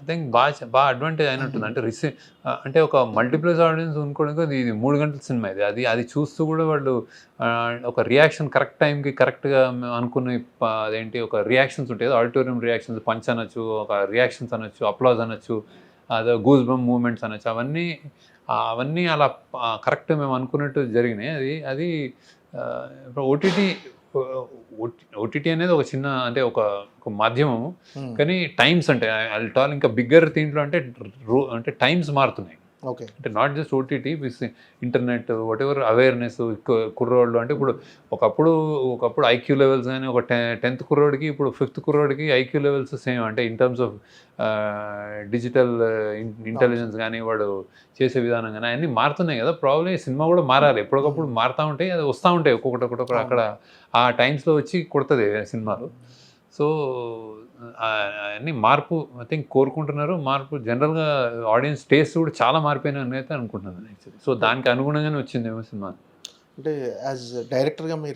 I think బాగా బాగా advantage అయినట్టుంది. అంటే రిసీ అంటే ఒక మల్టీప్లెక్స్ ఆడియన్స్ అనుకోవడానికి ఇది ఇది మూడు గంటల సినిమా ఇది. అది అది చూస్తూ కూడా వాళ్ళు ఒక రియాక్షన్ కరెక్ట్ టైంకి కరెక్ట్గా అనుకునే అదేంటి ఒక రియాక్షన్స్ ఉంటాయి ఆడిటోరియం రియాక్షన్స్ పంచ్ అనొచ్చు ఒక రియాక్షన్స్ అనొచ్చు అప్లాజ్ అనొచ్చు అదే గూస్ బమ్ మూమెంట్స్ అనొచ్చు అవన్నీ అవన్నీ అలా కరెక్ట్ మేము అనుకున్నట్టు జరిగినాయి. అది అది ఇప్పుడు ఓటీటీ ఓటీటీ అనేది ఒక చిన్న అంటే ఒక ఒక మాధ్యమము. కానీ టైమ్స్ అంటే అల్టాల్ ఇంకా బిగ్గర్ దీంట్లో అంటే రో అంటే టైమ్స్ మారుతున్నాయి. ఓకే. అంటే not just OTT with internet whatever awareness కుర్రోళ్ళు అంటే ఇప్పుడు ఒకప్పుడు ఒకప్పుడు ఐక్యూ లెవెల్స్ కానీ ఒక టె టెన్త్ కుర్రోడికి ఇప్పుడు ఫిఫ్త్ కుర్రోడికి ఐక్యూ లెవెల్స్ సేమ్ అంటే in terms of digital intelligence కానీ వాడు చేసే విధానం కానీ అన్నీ మారుతున్నాయి కదా. ప్రాబ్లమ్ సినిమా కూడా మారాలి. ఎప్పటికప్పుడు మారుతూ ఉంటాయి అది వస్తూ ఉంటాయి ఒక్కొక్కటి ఒక్కొక్కటి అక్కడ ఆ టైమ్స్లో వచ్చి కొడుతుంది సినిమాలు. సో అన్ని మార్పు ఐ థింక్ కోరుకుంటున్నారు. మార్పు జనరల్గా ఆడియన్స్ టేస్ట్ కూడా చాలా మారిపోయినాయి అయితే అనుకుంటున్నాను యాక్చువల్లీ సో దానికి అనుగుణంగానే వచ్చిందేమో సినిమా. అంటే యాజ్ డైరెక్టర్గా మీరు